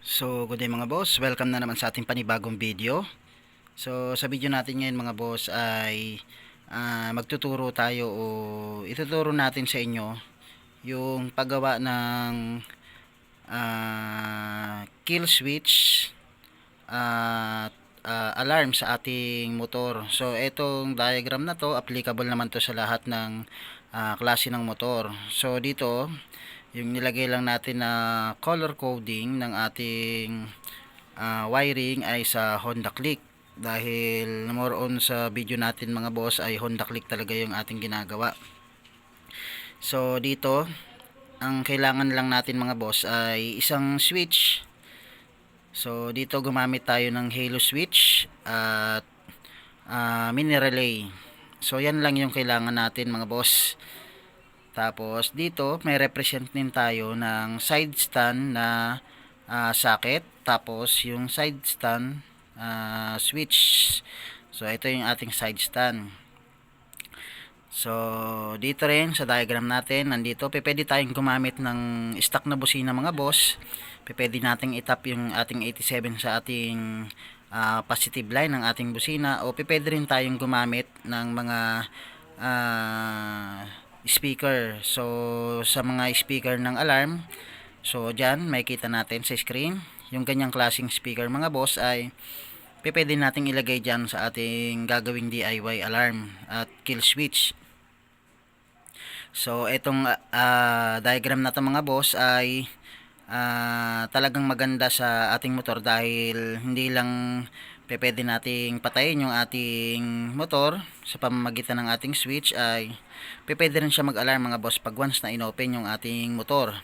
So, good day mga boss. Welcome na naman sa ating panibagong video. So, sa video natin ngayon mga boss ay ah, magtuturo tayo o ituturo natin sa inyo yung paggawa ng ah, kill switch at ah, alarm sa ating motor. So, itong diagram na to, applicable naman to sa lahat ng ah, klase ng motor. So, dito, yung nilagay lang natin na color coding ng ating ah, wiring ay sa Honda Click. Dahil more on sa video natin mga boss ay Honda Click talaga yung ating ginagawa. So dito ang kailangan lang natin mga boss ay isang switch. So dito gumamit tayo ng halo switch at ah, mini relay. So yan lang yung kailangan natin mga boss tapos dito may represent din tayo ng side stand na ah, socket. Tapos yung side stand ah, switch. So ito yung ating side stand. So dito rin sa diagram natin nandito pwede tayong gumamit ng stock na busina mga boss. Pwede nating itap yung ating 87 sa ating ah, positive line ng ating busina o pwede rin tayong gumamit ng mga ah, speaker. So, sa mga speaker ng alarm, so dyan, makikita natin sa screen, yung ganyang klaseng speaker mga boss ay pwede nating ilagay dyan sa ating gagawing DIY alarm at kill switch. So, itong ah, diagram na to mga boss ay ah, talagang maganda sa ating motor dahil hindi lang pwede nating patayin yung ating motor sa pamamagitan ng ating switch ay pwede rin siya mag-alarm mga boss pag once na inopen yung ating motor.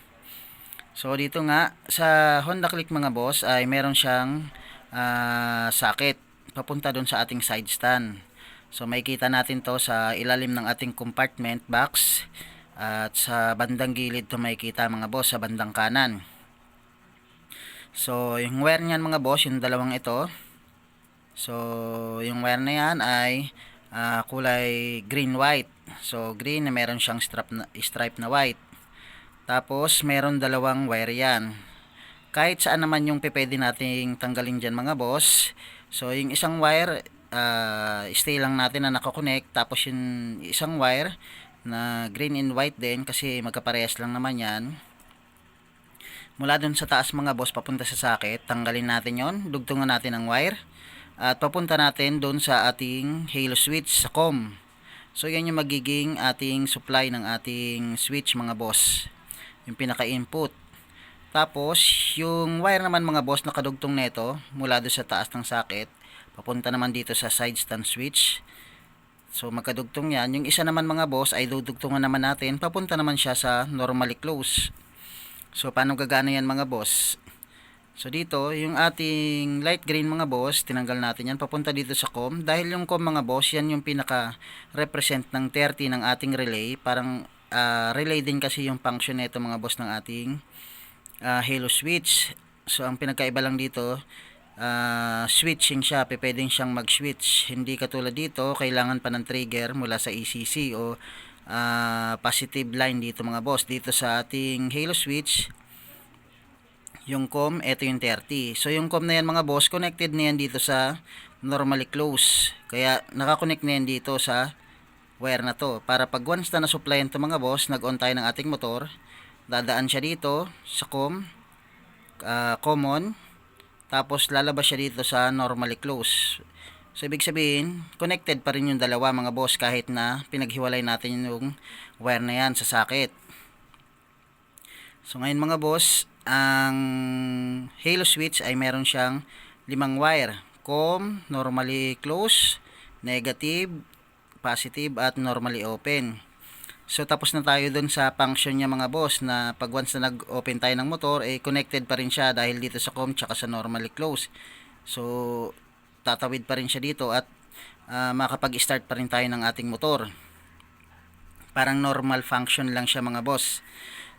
So dito nga sa Honda Click mga boss ay meron siyang ah, socket papunta doon sa ating side stand. So makikita natin to sa ilalim ng ating compartment box at sa bandang gilid to makikita mga boss sa bandang kanan. So yung wire niyan mga boss yung dalawang ito. So yung wire na yan ay ah, kulay green white. So green na meron siyang strap na, stripe na white. Tapos, meron dalawang wire yan. Kahit saan naman yung pwede nating tanggalin dyan mga boss. So, yung isang wire, ah, stay lang natin na nakakonect. Tapos, yung isang wire na green and white din kasi magkaparehas lang naman yan. Mula dun sa taas mga boss papunta sa socket, tanggalin natin yon dugtungan natin ang wire. At papunta natin doon sa ating halo switch sa COM. So, yan yung magiging ating supply ng ating switch mga boss yung pinaka-input. Tapos, yung wire naman mga boss nakadugtong nito mula doon sa taas ng socket, papunta naman dito sa side stand switch. So, magkadugtong yan. Yung isa naman mga boss ay dudugtungan naman natin, papunta naman siya sa normally close. So, paano gagana yan mga boss? So, dito, yung ating light green mga boss, tinanggal natin yan, papunta dito sa COM. Dahil yung COM mga boss, yan yung pinaka-represent ng 30 ng ating relay. Parang ah, relay din kasi yung function nito mga boss ng ating ah, halo switch. So ang pinagkaiba lang dito, ah, switching siya, pwedeng siyang mag-switch. Hindi katulad dito, kailangan pa ng trigger mula sa ECC o ah, positive line dito mga boss. Dito sa ating halo switch, yung COM, ito yung 30. So yung COM na yan mga boss, connected na yan dito sa normally close. Kaya nakakonect na yan dito sa wire na to. Para pag once na na-supplyan to mga boss, nag-on tayo ng ating motor, dadaan siya dito sa COM, ah, common, tapos lalabas siya dito sa normally close. So ibig sabihin, connected pa rin yung dalawa mga boss kahit na pinaghiwalay natin yung wire na yan sa socket. So ngayon mga boss, ang halo switch ay meron siyang limang wire. COM, normally close, negative, positive at normally open. So tapos na tayo dun sa function niya mga boss na pag once na nag-open tayo ng motor, eh connected pa rin siya dahil dito sa COM tsaka sa normally close. So tatawid pa rin siya dito at ah, makapag-start pa rin tayo ng ating motor. Parang normal function lang siya mga boss.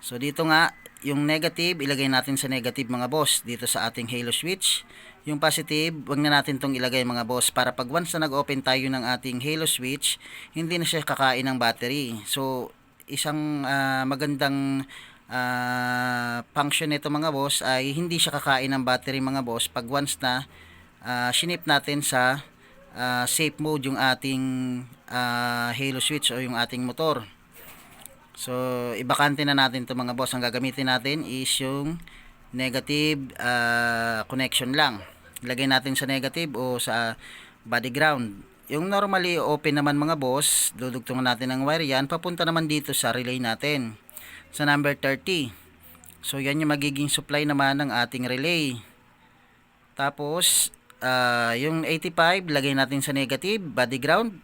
So dito nga, yung negative, ilagay natin sa negative mga boss dito sa ating halo switch. Yung positive, wag na natin tong ilagay mga boss para pag once na nag-open tayo ng ating halo switch, hindi na siya kakain ng battery. So, isang ah, magandang ah, function nito mga boss ay hindi siya kakain ng battery mga boss pag once na ah, shinip natin sa ah, safe mode yung ating ah, halo switch o yung ating motor. So, ibakante na natin to mga boss. Ang gagamitin natin is yung negative ah, connection lang. Ilagay natin sa negative o sa body ground. Yung normally open naman mga boss, dudugtungan natin ng wire yan, papunta naman dito sa relay natin sa number 30. So, yan yung magiging supply naman ng ating relay. Tapos, ah, yung 85, lagay natin sa negative, body ground.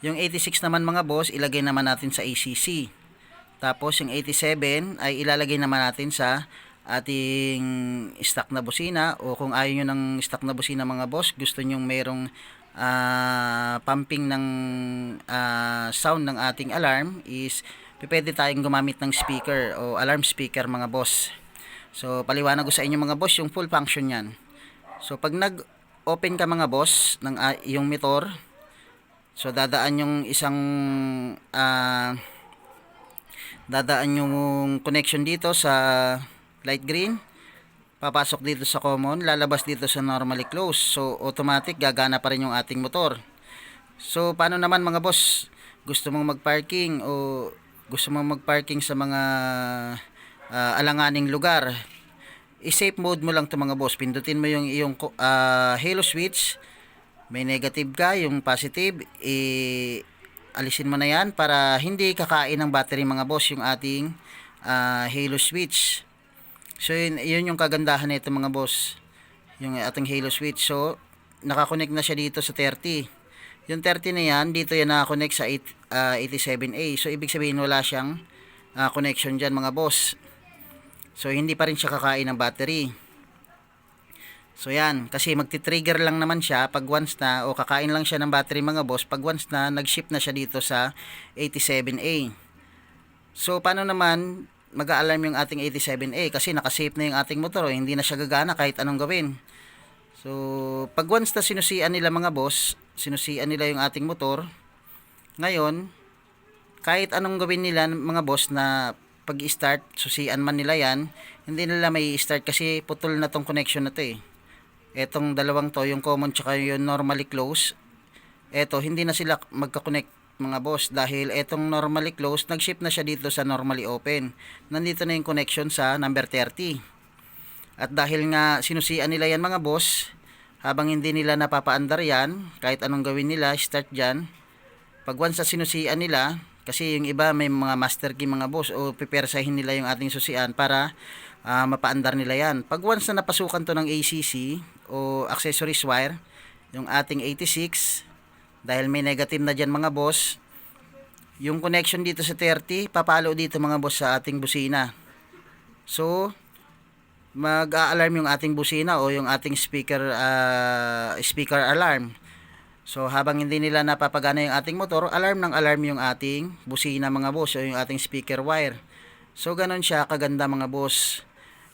Yung 86 naman mga boss, ilagay naman natin sa ACC. Tapos, yung 87 ay ilalagay naman natin sa ating stock na busina o kung ayaw nyo ng stock na busina mga boss, gusto nyo merong ah, pumping ng ah, sound ng ating alarm is pwede tayong gumamit ng speaker o alarm speaker mga boss. So, paliwanag ko sa inyo mga boss yung full function yan. So, pag nag-open ka mga boss ng ah, yung motor, so dadaan yung isang ah, dadaan yung connection dito sa light green papasok dito sa common lalabas dito sa normally close. So automatic gagana pa rin yung ating motor. So paano naman mga boss? Gusto mong magparking o gusto mong magparking sa mga ah, alanganing lugar i-safe mode mo lang to mga boss pindutin mo yung iyong ah, halo switch may negative ka yung positive i alisin mo na yan para hindi kakain ng battery mga boss yung ating ah, halo switch So yun, yun yung kagandahan nito mga boss. Yung ating halo switch. So nakakonect na siya dito sa 30. Yung 30 na yan, dito yan nakakonect sa 8, ah, 87A. So ibig sabihin wala siyang ah, connection dyan mga boss. So hindi pa rin siya kakain ng battery. So yan, kasi magti-trigger lang naman siya pag once na o kakain lang siya ng battery mga boss pag once na nag-shift na siya dito sa 87A. So paano naman mag-a-alarm yung ating 87A kasi nakasave na yung ating motor, oh, hindi na siya gagana kahit anong gawin. So, pag once na sinusian nila mga boss, sinusian nila yung ating motor, ngayon, kahit anong gawin nila mga boss na pag-start, susian man nila yan, hindi nila may start kasi putol na tong connection na to eh. Etong dalawang to, yung common tsaka yung normally close, eto, hindi na sila magka-connect mga boss dahil etong normally closed nag-shift na siya dito sa normally open. Nandito na yung connection sa number 30 at dahil nga sinusian nila yan mga boss habang hindi nila napapaandar yan kahit anong gawin nila start dyan. Pag once sa sinusian nila kasi yung iba may mga master key mga boss o pipersahin nila yung ating susian para ah, mapaandar nila yan pag once na napasukan to ng ACC o accessories wire yung ating 86 dahil may negative na dyan mga boss, yung connection dito sa 30, papalo dito mga boss sa ating busina. So, mag-a-alarm yung ating busina o yung ating speaker ah, speaker alarm. So, habang hindi nila napapagana yung ating motor, alarm ng alarm yung ating busina mga boss o yung ating speaker wire. So, ganun siya kaganda mga boss.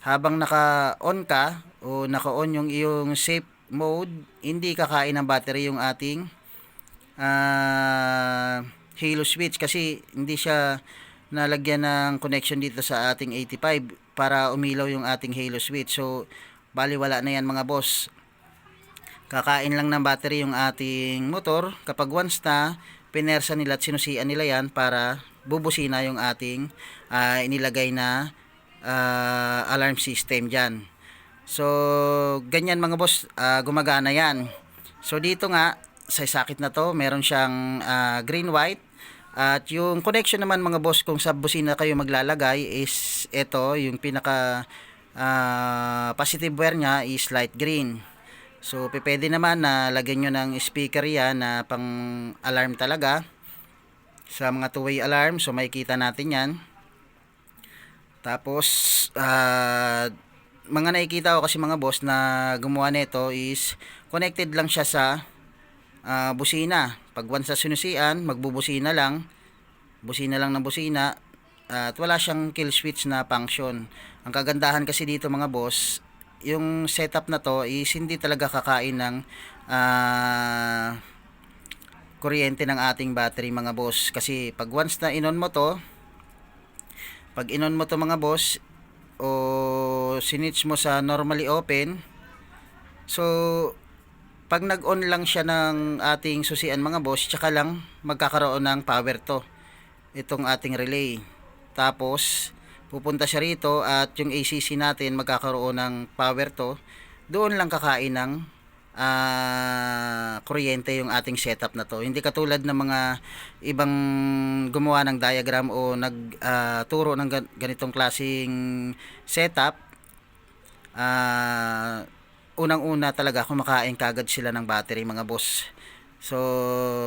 Habang naka-on ka o naka-on yung iyong safe mode, hindi kakain ng battery yung ating ah halo switch kasi hindi siya nalagyan ng connection dito sa ating 85 para umilaw yung ating halo switch. So, bali wala na yan mga boss. Kakain lang ng battery yung ating motor kapag once na pinersa nila at sinusian nila yan para bubusina yung ating ah, inilagay na ah, alarm system dyan. So, ganyan mga boss, ah, gumagana yan. So, dito nga, sa sakit na to, meron siyang ah, green white at yung connection naman mga boss kung sa busina kayo maglalagay is ito yung pinaka ah, positive wire niya is light green. So pwede naman na lagyan nyo ng speaker yan na pang alarm talaga sa mga two-way alarm. So makikita natin yan. Tapos ah, mga nakikita ko kasi mga boss na gumawa nito is connected lang siya sa ah, busina. Pag once sa sinusian, magbubusina lang. Busina lang ng busina. At wala siyang kill switch na function. Ang kagandahan kasi dito mga boss, yung setup na to is hindi talaga kakain ng ah, kuryente ng ating battery mga boss. Kasi pag once na inon mo to, Pag inon mo to mga boss, o sinitch mo sa normally open, so pag nag-on lang siya ng ating susian mga boss, tsaka lang magkakaroon ng power to. Itong ating relay. Tapos, pupunta siya rito at yung ACC natin magkakaroon ng power to. Doon lang kakain ng ah, kuryente yung ating setup na to. Hindi katulad ng mga ibang gumawa ng diagram o nagturo ng gan- ganitong klasing setup. Ah, unang-una talaga kumakain kagad sila ng battery mga boss. So,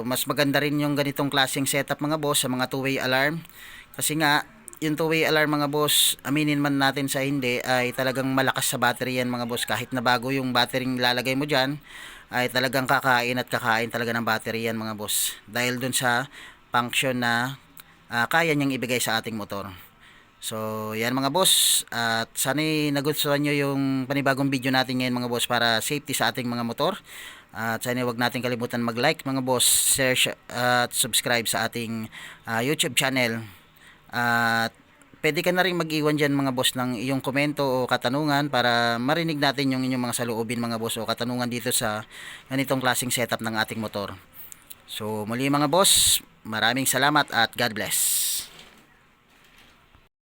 mas maganda rin yung ganitong klaseng setup mga boss sa mga two-way alarm. Kasi nga, yung two-way alarm mga boss, aminin man natin sa hindi, ay talagang malakas sa battery yan mga boss. Kahit na bago yung battery lalagay mo dyan, ay talagang kakain at kakain talaga ng battery yan mga boss. Dahil dun sa function na ah, kaya niyang ibigay sa ating motor. So, yan mga boss. At sana'y nagustuhan nyo yung panibagong video natin ngayon mga boss para safety sa ating mga motor. At sana'y wag natin kalimutan mag-like mga boss, share sh- at subscribe sa ating ah, YouTube channel. At pwede ka na rin mag-iwan dyan mga boss ng iyong komento o katanungan para marinig natin yung inyong mga saloobin mga boss o katanungan dito sa ganitong klaseng setup ng ating motor. So muli mga boss, maraming salamat at God bless.